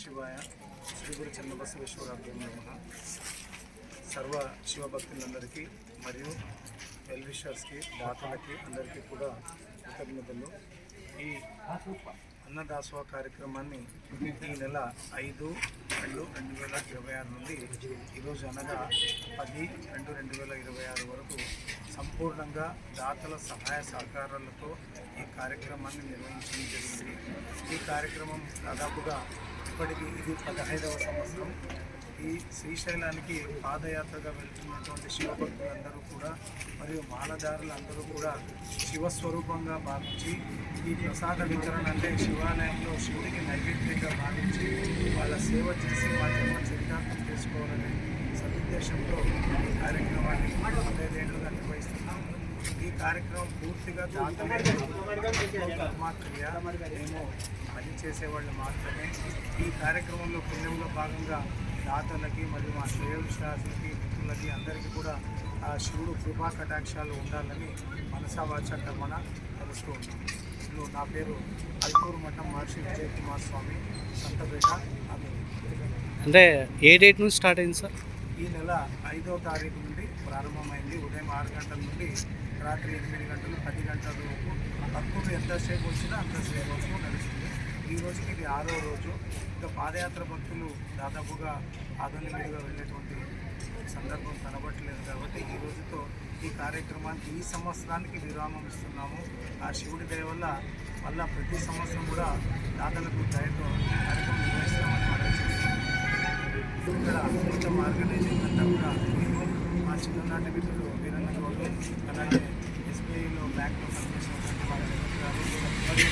శివాయ శ్రీ గురు చన్నబసవేశ్వరాభ్యం నమ సర్వ శివభక్తులందరికీ మరియు వెల్విషర్స్కి దాతలకి అందరికీ కూడా కృతజ్ఞతలు. ఈ అన్నదాసోహ కార్యక్రమాన్ని ఈ నెల ఐదు రెండు రెండు వేల ఇరవై ఆరు నుండి ఈరోజు అనగా పది రెండు రెండు వేల ఇరవై ఆరు వరకు సంపూర్ణంగా దాతల సహాయ సహకారాలతో ఈ కార్యక్రమాన్ని నిర్వహించడం జరిగింది. ఈ కార్యక్రమం దాదాపుగా ఇప్పటికి ఇది పదహైదవ సంవత్సరం. ఈ శ్రీశైలానికి పాదయాత్రగా వెళ్తున్నటువంటి శివభక్తులందరూ కూడా మరియు మాలదారులందరూ కూడా శివస్వరూపంగా భావించి ఈ ప్రసాద వితరణ అంటే శివాలయంలో శివుడికి నైవేద్యంగా భావించి వాళ్ళ సేవ చేసి వాళ్ళ జన్మ చరితార్థం చేసుకోవాలనే ఉద్దేశంతో ఈ కార్యక్రమాన్ని పదహైదేళ్ళుగా నిర్వహిస్తున్నాము ఈ కార్యక్రమం పూర్తిగా దాతలే మేము పని చేసేవాళ్ళు మాత్రమే. ఈ కార్యక్రమంలో పుణ్యంలో భాగంగా దాతలకి మరియు మా శ్రేయోభిలాషులకి మిత్రులకి అందరికీ కూడా ఆ శివుడు కృపా కటాక్షాలు ఉండాలని మనసావాచ కర్మణ కలుస్తూ ఉన్నాను నా పేరు అల్కూరు మఠం మహర్షి విజయ్ కుమార్ స్వామి సంతపేట అంటే ఏ డేట్ నుంచి స్టార్ట్ అయింది సార్? ఈ నెల ఐదో తారీఖు నుండి ప్రారంభమైంది. ఉదయం ఆరు గంటల నుండి రాత్రి ఎనిమిది గంటలు పది గంటల వరకు భక్తులు ఎంతసేపు వచ్చినా అంతసేపు వరకు నడుస్తుంది. ఈ రోజుకి ఇది ఆరో రోజు. ఇంకా పాదయాత్ర భక్తులు దాదాపుగా ఆధునికుడిగా వెళ్ళేటువంటి సందర్భం కనబట్టలేదు కాబట్టి ఈ రోజుతో ఈ కార్యక్రమానికి ఈ సంవత్సరానికి విరామం ఇస్తున్నాము. ఆ శివుడి దయ వల్ల మళ్ళా ప్రతి సంవత్సరం కూడా దాతలకు దయతో ఈ కార్యక్రమం నిర్వహిస్తామని మనం చేస్తున్నాం ఇక్కడ మొత్తం ఆర్గనైజింగ్ అంతా కూడా మేము మా చిన్ననాటి మిత్రులు వీరన్న గౌడ్ అలాగే ఎస్బీఐలో బ్యాంక్లో పనిచేసినటువంటి వాళ్ళ గారు మరియు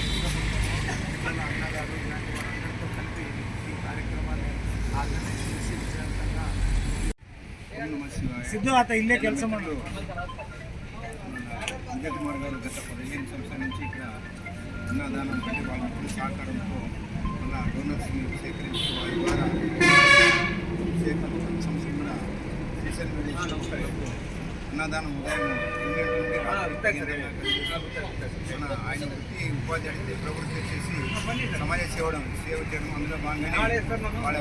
పిల్లల అన్నగారు ఇలాంటి వాళ్ళందరితో కలిపి ఈ కార్యక్రమాన్ని ఆర్గనైజ్ చేసి విజయవంతంగా సిద్ధు అత ఇల్లే ಕೆಲಸ ಮಾಡು విజయ్ కుమార్ గారు గత పదిహేను సంవత్సరాల నుంచి ఇక్కడ అన్నదానం కంటే వాళ్ళ మిత్రుల సహకారంతో మన డోనర్స్ని సేకరించి వారి ద్వారా సేకరించిన సంవత్సరం కూడా శ్రీశైలం అన్నదానం మన ఆయన వృత్తి ఉపాధి అడిగితే ప్రవృత్తి చేసి సమాజ సేవడం సేవ చేయడం అందులో భాగంగానే వాళ్ళ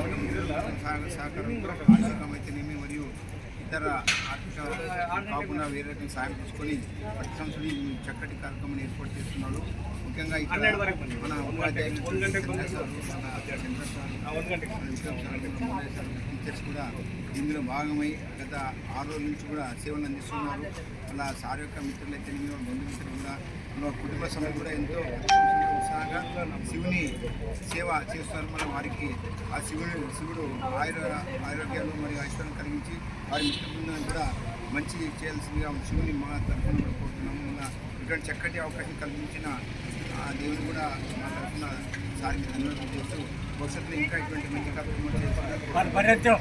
సహకారం ఆర్థికమైతేనేమి మరియు ఇతర ఆర్థిక కాకుండా వేరే రకం సాయం తీసుకొని ప్రతి సంవత్సరం చక్కటి కార్యక్రమాన్ని ఏర్పాటు చేస్తున్నాడు ముఖ్యంగా మన టీచర్స్ కూడా ఇందులో భాగమై గత ఆరు రోజుల నుంచి కూడా సేవలు అందిస్తున్నారు. వాళ్ళ సార్ యొక్క మిత్రులైతే బంధుమిత్రులు కూడా కుటుంబ సభ్యులు కూడా ఎంతో ఉత్సాహంగా శివుని సేవ చేస్తారు. మన వారికి ఆ శివుడు శివుడు ఆయుర ఆరోగ్యాలు మరియు ఐశ్వర్యం కలిగించి వారి మిత్ర బృందాన్ని కూడా మంచి చేయాల్సిందిగా శివుని మా తరఫున కూడా కోరుతున్నాము. మన ఇటువంటి చక్కటి అవకాశం కల్పించిన దేవుడు కూడా మా తరఫున సారికి ధన్యవాదాలు చేస్తూ భవిష్యత్తులో ఇంకా ఇటువంటి మంచి కార్యక్రమాలు చేస్తారు